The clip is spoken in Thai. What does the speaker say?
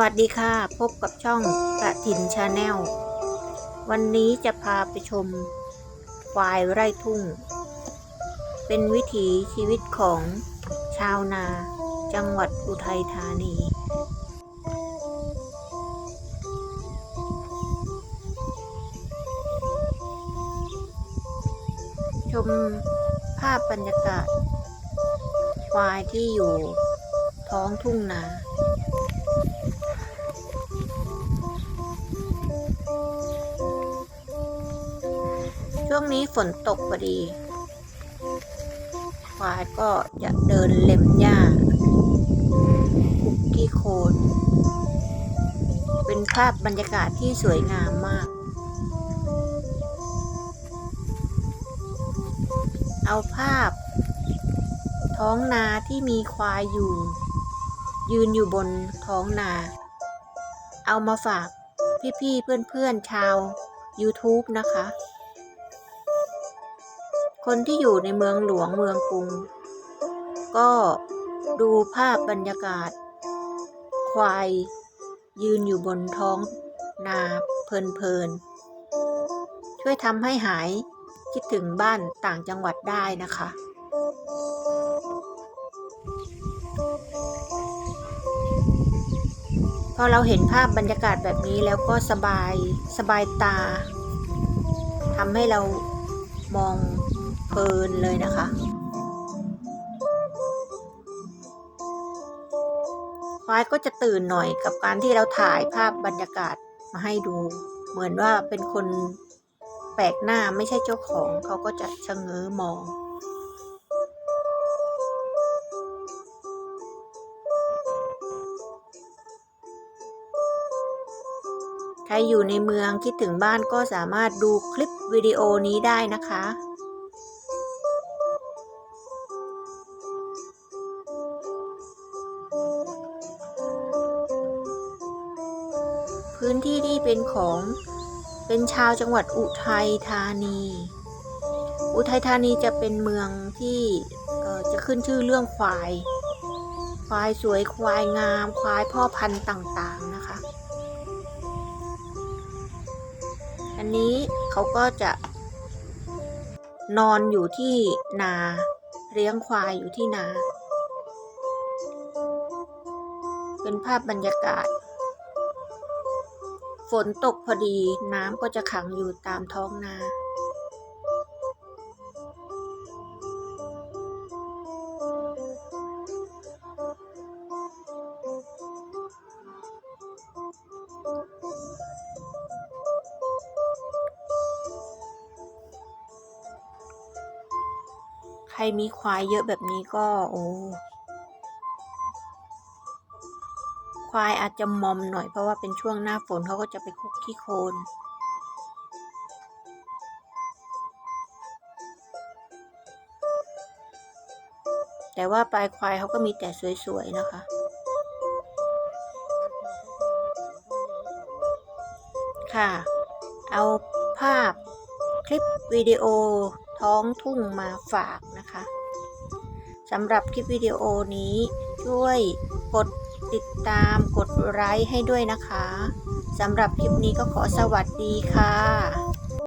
วัสดีค่ะ พบกับช่องกระถินชาแนล วันนี้จะพาไปชมควายไร่ทุ่ง เป็นวิถีชีวิตของชาวนา จังหวัดอุทัยธานี ชมภาพบรรยากาศ ควายที่อยู่ท้องทุ่งนา ช่วงนี้ฝนตกพอดี ควายก็จะเดินเล็มหญ้าคุกกี้โคนเป็นภาพบรรยากาศที่สวยงามมาก เอาภาพ ท้องนาที่มีควายอยู่ ยืนอยู่บนท้องนา เอามาฝากพี่ๆเพื่อนๆชาว YouTube นะคะ คนที่อยู่ในเมืองหลวงเมืองกรุง ก็ดูภาพบรรยากาศ ควายยืนอยู่บนท้องนาเพลินๆ ช่วยทำให้หายคิดถึงบ้านต่างจังหวัดได้นะคะ พอเราเห็นภาพบรรยากาศแบบนี้แล้วก็สบายสบายตาทำให้เรามอง เพลินเลยนะคะ ควายก็จะตื่นหน่อยกับการที่เราถ่ายภาพบรรยากาศมาให้ดู เหมือนว่าเป็นคนแปลกหน้าไม่ใช่เจ้าของเขาก็จะชะเง้อมองใครอยู่ในเมืองคิดถึงบ้านก็สามารถดูคลิปวิดีโอนี้ได้นะคะ พื้นที่ที่เป็นของเป็นชาวจังหวัดอุทัยธานี อุทัยธานีจะเป็นเมืองที่จะขึ้นชื่อเรื่องควาย ควายสวยควายงาม ควายพ่อพันธุ์ต่างๆนะคะ อันนี้เขาก็จะนอนอยู่ที่นาเลี้ยงควายอยู่ที่นา เป็นภาพบรรยากาศ ฝนตกพอดีน้ำก็จะขังอยู่ตามท้องนา ใครมีควายเยอะแบบนี้ก็ โอ้ ควายอาจจะมอมหน่อยเพราะว่าเป็นช่วงหน้าฝนเขาก็จะไปคุกขี้โคลนแต่ว่าปลายควายเขาก็มีแต่สวยๆนะคะค่ะ เอาภาพคลิปวิดีโอท้องทุ่งมาฝากนะคะสำหรับคลิปวิดีโอนี้ช่วยกด ติดตามกดไลค์ให้ด้วยนะคะสำหรับคลิปนี้ก็ขอสวัสดีค่ะ